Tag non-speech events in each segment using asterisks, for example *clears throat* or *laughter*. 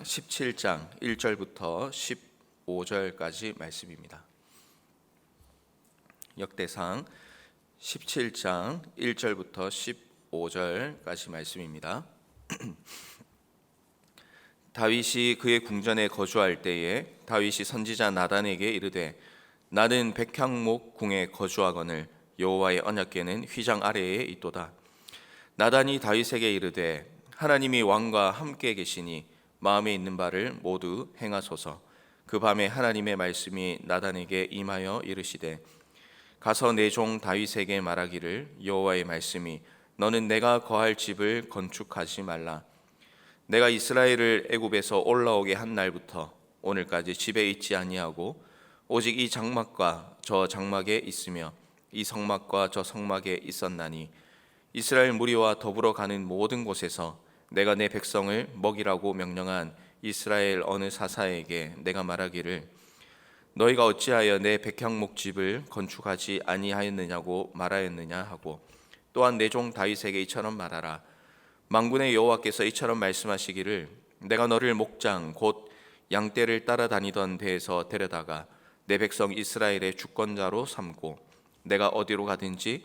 역대상 17장 1절부터 15절까지 말씀입니다. 역대상 17장 1절부터 15절까지 말씀입니다. *clears throat* 다윗이 그의 궁전에 거주할 때에 다윗이 선지자 나단에게 이르되 나는 백향목 궁에 거주하거늘 여호와의 언약궤는 휘장 아래에 있도다. 나단이 다윗에게 이르되 하나님이 왕과 함께 계시니 마음에 있는 바를 모두 행하소서. 그 밤에 하나님의 말씀이 나단에게 임하여 이르시되 가서 내 종 다윗에게 말하기를 여호와의 말씀이 너는 내가 거할 집을 건축하지 말라. 내가 이스라엘을 애굽에서 올라오게 한 날부터 오늘까지 집에 있지 아니하고 오직 이 장막과 저 장막에 있으며 이 성막과 저 성막에 있었나니 이스라엘 무리와 더불어 가는 모든 곳에서 내가 내 백성을 먹이라고 명령한 이스라엘 어느 사사에게 내가 말하기를 너희가 어찌하여 내 백향목 집을 건축하지 아니하였느냐고 말하였느냐 하고 또한 내 종 다윗에게 이처럼 말하라. 망군의 여호와께서 이처럼 말씀하시기를 내가 너를 목장 곧 양떼를 따라다니던 데에서 데려다가 내 백성 이스라엘의 주권자로 삼고 내가 어디로 가든지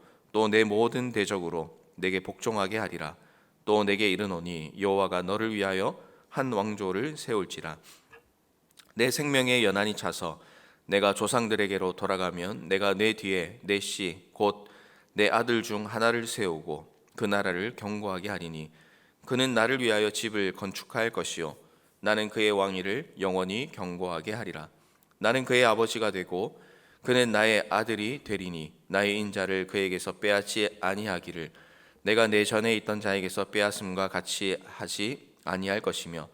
또 내 모든 대적으로 내게 복종하게 하리라. 또 내게 이르노니 여호와가 너를 위하여 한 왕조를 세울지라. 내 생명의 연한이 차서 내가 조상들에게로 돌아가면 내가 내 뒤에 내 씨 곧 내 아들 중 하나를 세우고 그 나라를 경고하게 하리니 그는 나를 위하여 집을 건축할 것이요 나는 그의 왕위를 영원히 경고하게 하리라. 나는 그의 아버지가 되고 그는 나의 아들이 되리니 나의 인자를 그에게서 빼앗지 아니하기를 내가 내 전에 있던 자에게서 빼앗음과 같이 하지 아니할 것이며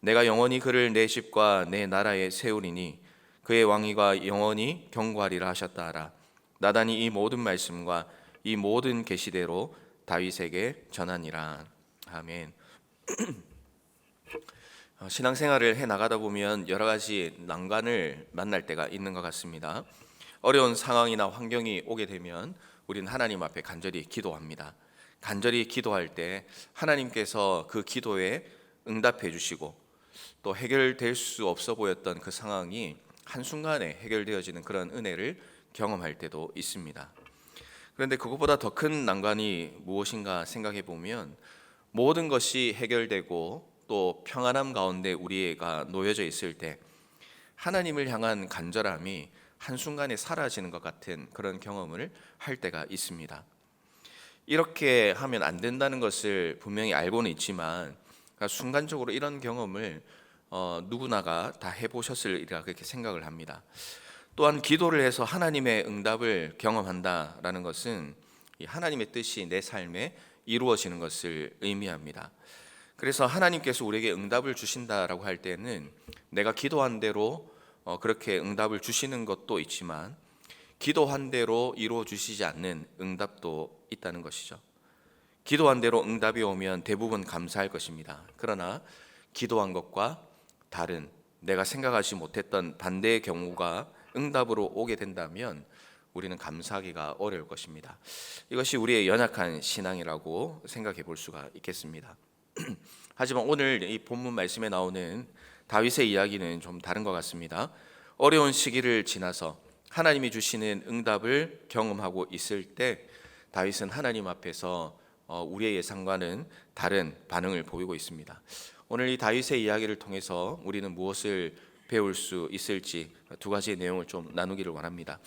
내가 영원히 그를 내 집과 내 나라에 세우리니 그의 왕위가 영원히 경고하리라 하셨다 하라 나단이 이 모든 말씀과 이 모든 계시대로 다윗에게 전하니라 아멘. *clears throat* 어, 신앙생활을 해 나가다 보면 여러 가지 난관을 만날 때가 있는 것 같습니다. 어려운 상황이나 환경이 오게 되면 우리는 하나님 앞에 간절히 기도합니다. 간절히 기도할 때 하나님께서 그 기도에 응답해 주시고 또 해결될 수 없어 보였던 그 상황이 한순간에 해결되어지는 그런 은혜를 경험할 때도 있습니다. 그런데 그것보다 더 큰 난관이 무엇인가 생각해 보면 모든 것이 해결되고 또 평안함 가운데 우리가 놓여져 있을 때 하나님을 향한 간절함이 한순간에 사라지는 것 같은 그런 경험을 할 때가 있습니다. 이렇게 하면 안 된다는 것을 분명히 알고는 있지만 그러니까 순간적으로 이런 경험을 어, 누구나가 다 해보셨으리라 그렇게 생각을 합니다. 또한 기도를 해서 하나님의 응답을 경험한다라는 것은 하나님의 뜻이 내 삶에 이루어지는 것을 의미합니다. 그래서 하나님께서 우리에게 응답을 주신다라고 할 때는 내가 기도한 대로 어, 그렇게 응답을 주시는 것도 있지만 기도한 대로 이루어 주시지 않는 응답도 있다는 것이죠. 기도한 대로 응답이 오면 대부분 감사할 것입니다. 그러나 기도한 것과 다른 내가 생각하지 못했던 반대의 경우가 응답으로 오게 된다면 우리는 감사하기가 어려울 것입니다. 이것이 우리의 연약한 신앙이라고 생각해 볼 수가 있겠습니다. *clears throat* 하지만 오늘 이 본문 말씀에 나오는 다윗의 이야기는 좀 다른 것 같습니다. 어려운 시기를 지나서 하나님이 주시는 응답을 경험하고 있을 때 다윗은 하나님 앞에서 어, 우리의 예상과는 다른 반응을 보이고 있습니다. 오늘 이 다윗의 이야기를 통해서 우리는 무엇을 배울 수 있을지 두 가지 내용을 좀 나누기를 원합니다.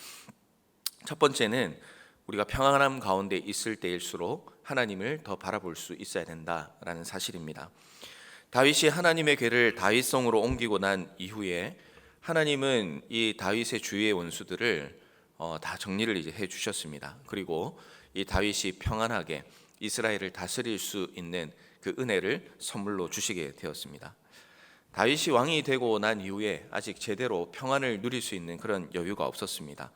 첫 번째는 우리가 평안함 가운데 있을 때일수록 하나님을 더 바라볼 수 있어야 된다라는 사실입니다. 다윗이 하나님의 궤를 다윗성으로 옮기고 난 이후에 하나님은 이 다윗의 주위의 원수들을 어, 다 정리를 이제 해 주셨습니다. 그리고 이 다윗이 평안하게 이스라엘을 다스릴 수 있는 그 은혜를 선물로 주시게 되었습니다. 다윗이 왕이 되고 난 이후에 아직 제대로 평안을 누릴 수 있는 그런 여유가 없었습니다.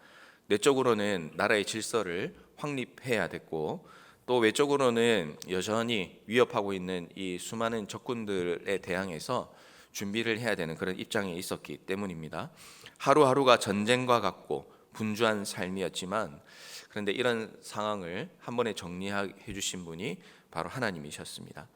내적으로는 나라의 질서를 확립해야 됐고 또 외적으로는 여전히 위협하고 있는 이 수많은 적군들에 대항해서 준비를 해야 되는 그런 입장에 있었기 때문입니다. 하루하루가 전쟁과 같고 분주한 삶이었지만 그런데 이런 상황을 한 번에 정리해 주신 분이 바로 하나님이셨습니다.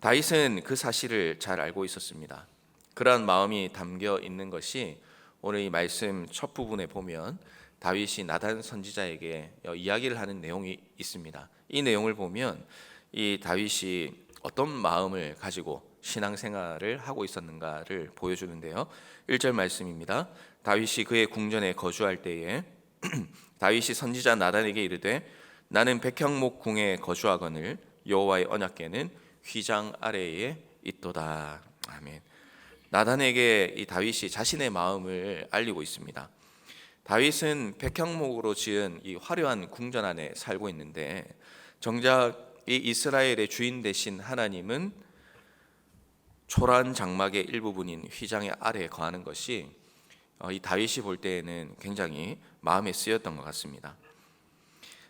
다윗은 그 사실을 잘 알고 있었습니다. 그러한 마음이 담겨 있는 것이 오늘 이 말씀 첫 부분에 보면 다윗이 나단 선지자에게 이야기를 하는 내용이 있습니다. 이 내용을 보면 이 다윗이 어떤 마음을 가지고 신앙생활을 하고 있었는가를 보여주는데요. 1절 말씀입니다. 다윗이 그의 궁전에 거주할 때에 *clears throat* 다윗이 선지자 나단에게 이르되 나는 백향목 궁에 거주하거늘 여호와의 언약궤는 휘장 아래에 있도다. 아멘. 나단에게 이 다윗이 자신의 마음을 알리고 있습니다. 다윗은 백향목으로 지은 이 화려한 궁전 안에 살고 있는데 정작 이 이스라엘의 주인 되신 하나님은 초라한 장막의 일부분인 휘장의 아래에 거하는 것이 어, 이 다윗이 볼 때에는 굉장히 마음에 쓰였던 것 같습니다.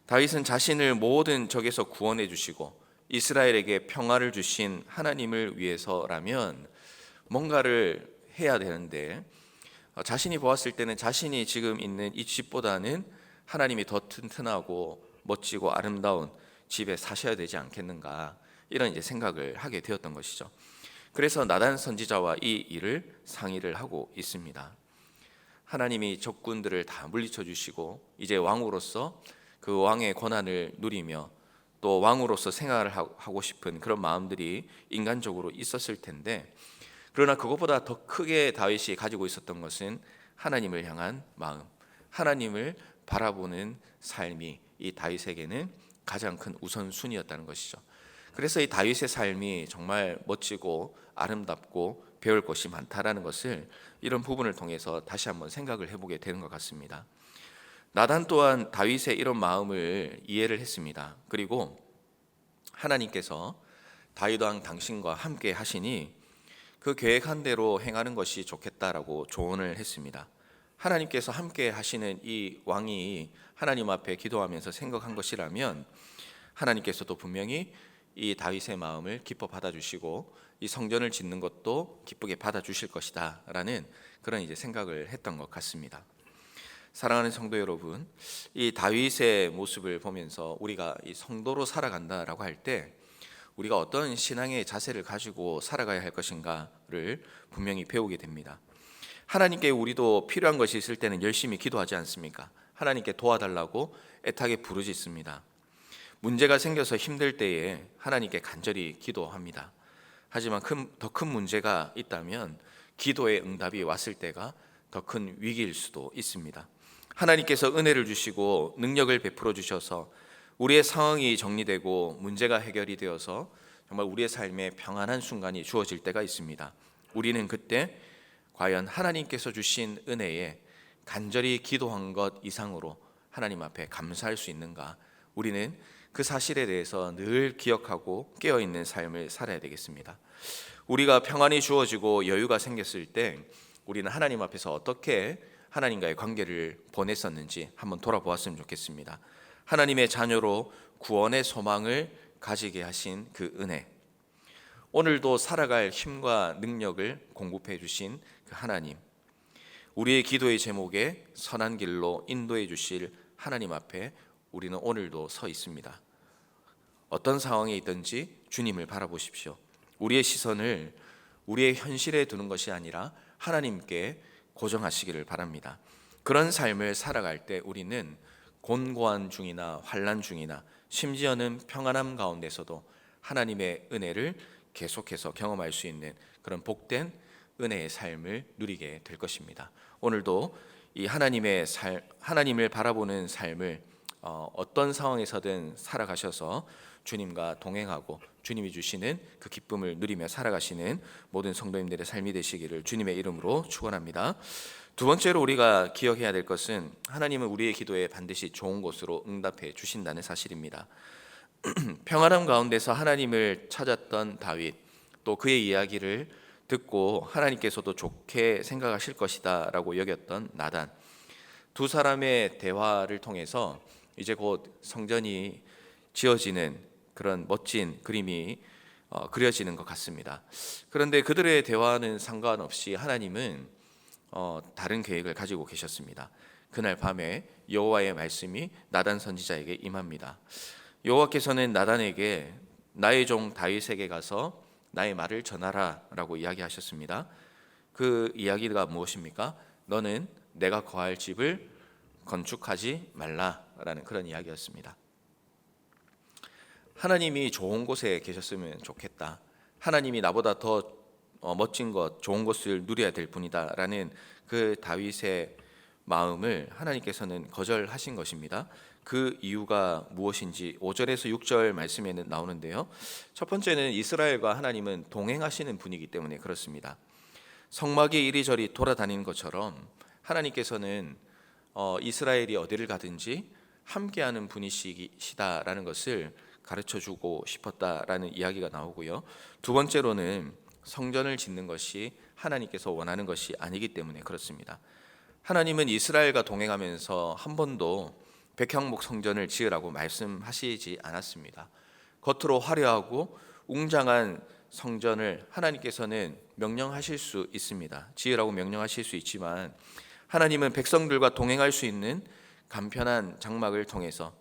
다윗은 자신을 모든 적에서 구원해 주시고 이스라엘에게 평화를 주신 하나님을 위해서라면 뭔가를 해야 되는데 어, 자신이 보았을 때는 자신이 지금 있는 이 집보다는 하나님이 더 튼튼하고 멋지고 아름다운 집에 사셔야 되지 않겠는가 이런 이제 생각을 하게 되었던 것이죠. 그래서 나단 선지자와 이 일을 상의를 하고 있습니다. 하나님이 적군들을 다 물리쳐 주시고 이제 왕으로서 그 왕의 권한을 누리며 또 왕으로서 생활을 하고 싶은 그런 마음들이 인간적으로 있었을 텐데 그러나 그것보다 더 크게 다윗이 가지고 있었던 것은 하나님을 향한 마음, 하나님을 바라보는 삶이 이 다윗에게는 가장 큰 우선순위였다는 것이죠. 그래서 이 다윗의 삶이 정말 멋지고 아름답고 배울 것이 많다라는 것을 이런 부분을 통해서 다시 한번 생각을 해보게 되는 것 같습니다. 나단 또한 다윗의 이런 마음을 이해를 했습니다. 그리고 하나님께서 다윗 왕 당신과 함께 하시니 그 계획한 대로 행하는 것이 좋겠다라고 조언을 했습니다. 하나님께서 함께 하시는 이 왕이 하나님 앞에 기도하면서 생각한 것이라면 하나님께서도 분명히 이 다윗의 마음을 기뻐 받아 주시고 이 성전을 짓는 것도 기쁘게 받아 주실 것이다라는 그런 이제 생각을 했던 것 같습니다. 사랑하는 성도 여러분, 이 다윗의 모습을 보면서 우리가 이 성도로 살아간다라고 할 때 우리가 어떤 신앙의 자세를 가지고 살아가야 할 것인가를 분명히 배우게 됩니다. 하나님께 우리도 필요한 것이 있을 때는 열심히 기도하지 않습니까? 하나님께 도와달라고 애타게 부르짖습니다. 문제가 생겨서 힘들 때에 하나님께 간절히 기도합니다. 하지만 더 큰 문제가 있다면 기도의 응답이 왔을 때가 더 큰 위기일 수도 있습니다. 하나님께서 은혜를 주시고 능력을 베풀어 주셔서 우리의 상황이 정리되고 문제가 해결이 되어서 정말 우리의 삶에 평안한 순간이 주어질 때가 있습니다. 우리는 그때 과연 하나님께서 주신 은혜에 간절히 기도한 것 이상으로 하나님 앞에 감사할 수 있는가? 우리는 그 사실에 대해서 늘 기억하고 깨어 있는 삶을 살아야 되겠습니다. 우리가 평안이 주어지고 여유가 생겼을 때 우리는 하나님 앞에서 어떻게 하나님과의 관계를 보냈었는지 한번 돌아보았으면 좋겠습니다. 하나님의 자녀로 구원의 소망을 가지게 하신 그 은혜. 오늘도 살아갈 힘과 능력을 공급해 주신 그 하나님. 우리의 기도의 제목에 선한 길로 인도해 주실 하나님 앞에 우리는 오늘도 서 있습니다. 어떤 상황에 있든지 주님을 바라보십시오. 우리의 시선을 우리의 현실에 두는 것이 아니라 하나님께 고정하시기를 바랍니다. 그런 삶을 살아갈 때 우리는 곤고한 중이나 환란 중이나 심지어는 평안함 가운데서도 하나님의 은혜를 계속해서 경험할 수 있는 그런 복된 은혜의 삶을 누리게 될 것입니다. 오늘도 이 하나님의 살 하나님을 바라보는 삶을 어, 어떤 상황에서든 살아가셔서 주님과 동행하고 주님이 주시는 그 기쁨을 누리며 살아가시는 모든 성도님들의 삶이 되시기를 주님의 이름으로 축원합니다. 두 번째로 우리가 기억해야 될 것은 하나님은 우리의 기도에 반드시 좋은 곳으로 응답해 주신다는 사실입니다. *clears throat* 평안함 가운데서 하나님을 찾았던 다윗 또 그의 이야기를 듣고 하나님께서도 좋게 생각하실 것이다라고 여겼던 나단 두 사람의 대화를 통해서 이제 곧 성전이 지어지는 그런 멋진 그림이 어, 그려지는 것 같습니다. 그런데 그들의 대화는 상관없이 하나님은 어, 다른 계획을 가지고 계셨습니다. 그날 밤에 여호와의 말씀이 나단 선지자에게 임합니다. 여호와께서는 나단에게 나의 종 다윗에게 가서 나의 말을 전하라라고 이야기하셨습니다. 그 이야기가 무엇입니까? 너는 내가 거할 집을 건축하지 말라라는 그런 이야기였습니다. 하나님이 좋은 곳에 계셨으면 좋겠다. 하나님이 나보다 더 어, 멋진 것, 좋은 것을 누려야 될 뿐이다라는 그 다윗의 마음을 하나님께서는 거절하신 것입니다. 그 이유가 무엇인지 5절에서 6절 말씀에는 나오는데요. 첫 번째는 이스라엘과 하나님은 동행하시는 분이기 때문에 그렇습니다. 성막이 이리저리 돌아다니는 것처럼 하나님께서는 어, 이스라엘이 어디를 가든지 함께하는 분이시다라는 것을 가르쳐 주고 싶었다라는 이야기가 나오고요. 두 번째로는 성전을 짓는 것이 하나님께서 원하는 것이 아니기 때문에 그렇습니다. 하나님은 이스라엘과 동행하면서 한 번도 백향목 성전을 지으라고 말씀하시지 않았습니다. 겉으로 화려하고 웅장한 성전을 하나님께서는 명령하실 수 있습니다. 지으라고 명령하실 수 있지만 하나님은 백성들과 동행할 수 있는 간편한 장막을 통해서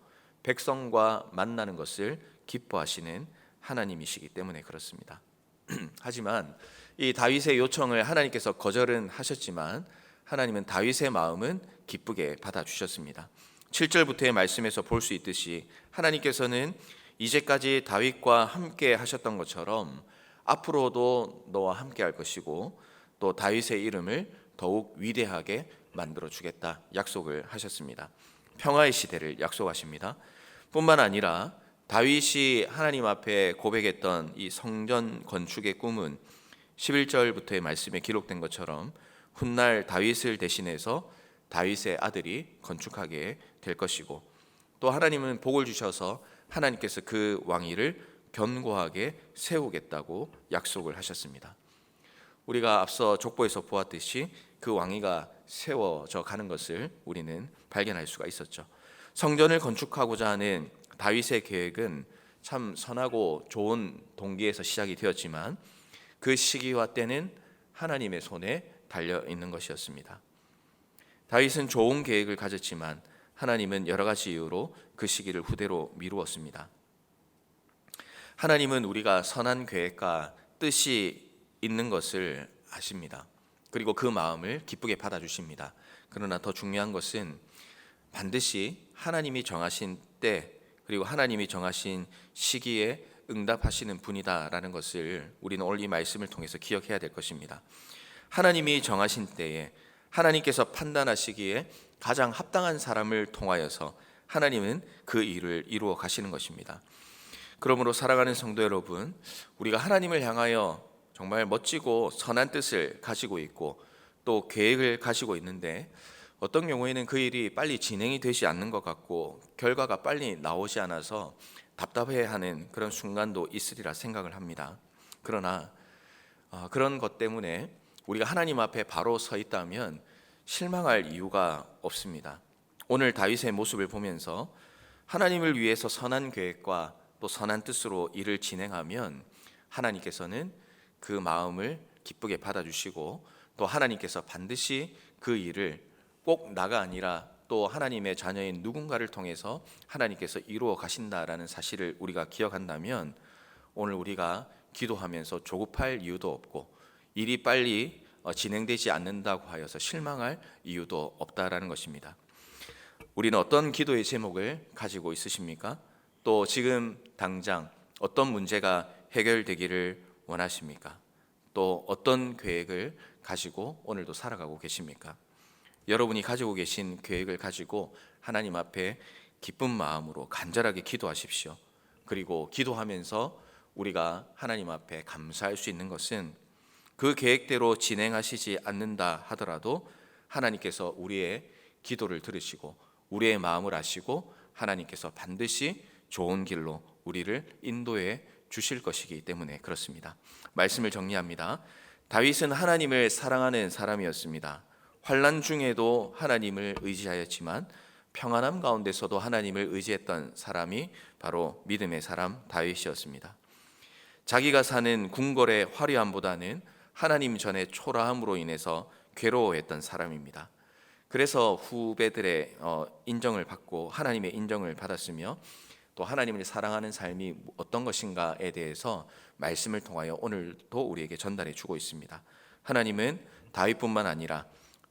백성과 만나는 것을 기뻐하시는 하나님이시기 때문에 그렇습니다. *clears throat* 하지만 이 다윗의 요청을 하나님께서 거절은 하셨지만 하나님은 다윗의 마음은 기쁘게 받아 주셨습니다. 7절부터의 말씀에서 볼 수 있듯이 하나님께서는 이제까지 다윗과 함께 하셨던 것처럼 앞으로도 너와 함께 할 것이고 또 다윗의 이름을 더욱 위대하게 만들어 주겠다 약속을 하셨습니다. 평화의 시대를 약속하십니다. 뿐만 아니라 다윗이 하나님 앞에 고백했던 이 성전 건축의 꿈은 11절부터의 말씀에 기록된 것처럼 훗날 다윗을 대신해서 다윗의 아들이 건축하게 될 것이고 또 하나님은 복을 주셔서 하나님께서 그 왕위를 견고하게 세우겠다고 약속을 하셨습니다. 우리가 앞서 족보에서 보았듯이 그 왕위가 세워져 가는 것을 우리는 발견할 수가 있었죠. 성전을 건축하고자 하는 다윗의 계획은 참 선하고 좋은 동기에서 시작이 되었지만 그 시기와 때는 하나님의 손에 달려 있는 것이었습니다. 다윗은 좋은 계획을 가졌지만 하나님은 여러 가지 이유로 그 시기를 후대로 미루었습니다. 하나님은 우리가 선한 계획과 뜻이 있는 것을 아십니다. 그리고 그 마음을 기쁘게 받아주십니다. 그러나 더 중요한 것은 반드시 하나님이 정하신 때 그리고 하나님이 정하신 시기에 응답하시는 분이다라는 것을 우리는 오늘 이 말씀을 통해서 기억해야 될 것입니다. 하나님이 정하신 때에 하나님께서 판단하시기에 가장 합당한 사람을 통하여서 하나님은 그 일을 이루어 가시는 것입니다. 그러므로 사랑하는 성도 여러분, 우리가 하나님을 향하여 정말 멋지고 선한 뜻을 가지고 있고 또 계획을 가지고 있는데 어떤 경우에는 그 일이 빨리 진행이 되지 않는 것 같고 결과가 빨리 나오지 않아서 답답해하는 그런 순간도 있으리라 생각을 합니다. 그러나 어, 그런 것 때문에 우리가 하나님 앞에 바로 서 있다면 실망할 이유가 없습니다. 오늘 다윗의 모습을 보면서 하나님을 위해서 선한 계획과 또 선한 뜻으로 일을 진행하면 하나님께서는 그 마음을 기쁘게 받아주시고 또 하나님께서 반드시 그 일을 꼭 나가 아니라 또 하나님의 자녀인 누군가를 통해서 하나님께서 이루어 가신다라는 사실을 우리가 기억한다면 오늘 우리가 기도하면서 조급할 이유도 없고 일이 빨리 어, 진행되지 않는다고 하여서 실망할 이유도 없다라는 것입니다. 우리는 어떤 기도의 제목을 가지고 있으십니까? 또 지금 당장 어떤 문제가 해결되기를 원하십니까? 또 어떤 계획을 가지고 오늘도 살아가고 계십니까? 여러분이 가지고 계신 계획을 가지고 하나님 앞에 기쁜 마음으로 간절하게 기도하십시오. 그리고 기도하면서 우리가 하나님 앞에 감사할 수 있는 것은 그 계획대로 진행하시지 않는다 하더라도 하나님께서 우리의 기도를 들으시고 우리의 마음을 아시고 하나님께서 반드시 좋은 길로 우리를 인도해 주실 것이기 때문에 그렇습니다. 말씀을 정리합니다. 다윗은 하나님을 사랑하는 사람이었습니다. 환란 중에도 하나님을 의지하였지만 평안함 가운데서도 하나님을 의지했던 사람이 바로 믿음의 사람 다윗이었습니다. 자기가 사는 궁궐의 화려함보다는 하나님 전의 초라함으로 인해서 괴로워했던 사람입니다. 그래서 후배들의 어, 인정을 받고 하나님의 인정을 받았으며 또 하나님을 사랑하는 삶이 어떤 것인가에 대해서 말씀을 통하여 오늘도 우리에게 전달해 주고 있습니다. 하나님은 다윗뿐만 아니라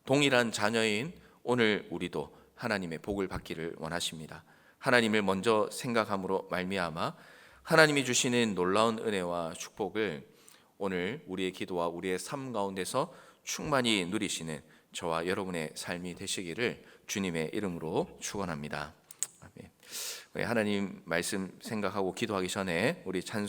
동일한 자녀인 오늘 우리도 하나님의 복을 받기를 원하십니다. 하나님을 먼저 생각함으로 말미암아 하나님이 주시는 놀라운 은혜와 축복을 오늘 우리의 기도와 우리의 삶 가운데서 충만히 누리시는 저와 여러분의 삶이 되시기를 주님의 이름으로 축원합니다. 아멘. 우리 하나님 말씀 생각하고 기도하기 전에 우리 찬송